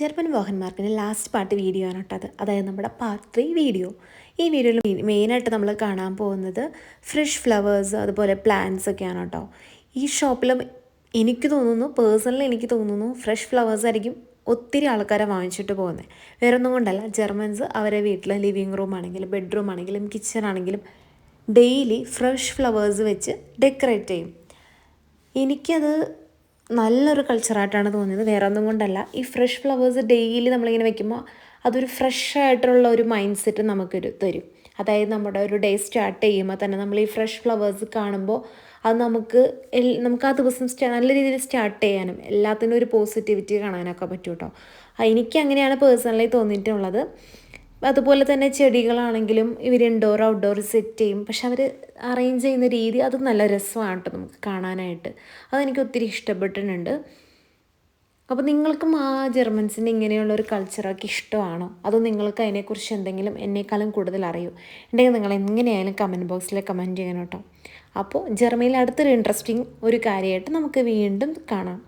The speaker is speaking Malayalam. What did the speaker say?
ജർമ്മൻ മോഹൻമാർക്കിന്റെ ലാസ്റ്റ് പാർട്ട് വീഡിയോ ആണ് കേട്ടത് അത്. അതായത് നമ്മുടെ പാർട്ട് ത്രീ വീഡിയോ ഈ വീഡിയോയിൽ മെയിനായിട്ട് നമ്മൾ കാണാൻ പോകുന്നത് ഫ്രഷ് ഫ്ലവേഴ്സ് അതുപോലെ പ്ലാന്റ്സ് ഒക്കെയാണ് കേട്ടോ. ഈ ഷോപ്പിൽ എനിക്ക് തോന്നുന്നു പേഴ്സണലി എനിക്ക് തോന്നുന്നു ഫ്രഷ് ഫ്ലവേഴ്സ് ആയിരിക്കും ഒത്തിരി ആൾക്കാരെ വാങ്ങിച്ചിട്ട് പോകുന്നത് വേറെ ഒന്നും കൊണ്ടല്ല ജർമ്മൻസ് അവരെ വീട്ടിൽ ലിവിങ് റൂം ആണെങ്കിലും ബെഡ്റൂം ആണെങ്കിലും കിച്ചൺ ആണെങ്കിലും ഡെയിലി ഫ്രഷ് ഫ്ലവേഴ്സ് വെച്ച് ഡെക്കറേറ്റ് ചെയ്യും. എനിക്കത് നല്ലൊരു കൾച്ചറായിട്ടാണ് തോന്നിയത്. വേറെ ഒന്നും കൊണ്ടല്ല. ഈ ഫ്രഷ് ഫ്ലവേഴ്സ് ഡെയിലി നമ്മളിങ്ങനെ വെക്കുമ്പോൾ അതൊരു ഫ്രഷ് ആയിട്ടുള്ള ഒരു മൈൻഡ് സെറ്റ് നമുക്കൊരു തരും. അതായത് നമ്മുടെ ഒരു ഡേ സ്റ്റാർട്ട് ചെയ്യുമ്പോൾ തന്നെ നമ്മൾ ഈ ഫ്രഷ് ഫ്ലവേഴ്സ് കാണുമ്പോൾ അത് നമുക്ക് നമുക്ക് ആ ദിവസം നല്ല രീതിയിൽ സ്റ്റാർട്ട് ചെയ്യാനും എല്ലാത്തിനും ഒരു പോസിറ്റിവിറ്റി കാണാനൊക്കെ പറ്റും കേട്ടോ എനിക്ക് അങ്ങനെയാണ് പേഴ്സണലി തോന്നിയിട്ടുള്ളത്. അതുപോലെ തന്നെ ചെടികളാണെങ്കിലും ഇവർ ഇൻഡോർ ഔട്ട്ഡോർ സെറ്റ് ചെയ്യും. പക്ഷെ അവർ അറേഞ്ച് ചെയ്യുന്ന രീതി അത് നല്ല രസമാണ് കേട്ടോ നമുക്ക് കാണാനായിട്ട്. അതെനിക്ക് ഒത്തിരി ഇഷ്ടപ്പെട്ടിട്ടുണ്ട്. അപ്പോൾ നിങ്ങൾക്കും ആ ജർമ്മൻസിന്റെ ഇങ്ങനെയുള്ള ഒരു കൾച്ചറൊക്കെ ഇഷ്ടമാണോ? അതോ നിങ്ങൾക്ക് അതിനെക്കുറിച്ച് എന്തെങ്കിലും എന്നെക്കാളും കൂടുതൽ അറിയൂ? ഉണ്ടെങ്കിൽ നിങ്ങൾ എങ്ങനെയായാലും കമന്റ് ബോക്സിൽ കമന്റ് ചെയ്യണം കേട്ടോ. അപ്പോൾ ജർമ്മനിയിൽ അടുത്തൊരു ഇൻട്രസ്റ്റിംഗ് ഒരു കാര്യമായിട്ട് നമുക്ക് വീണ്ടും കാണാം.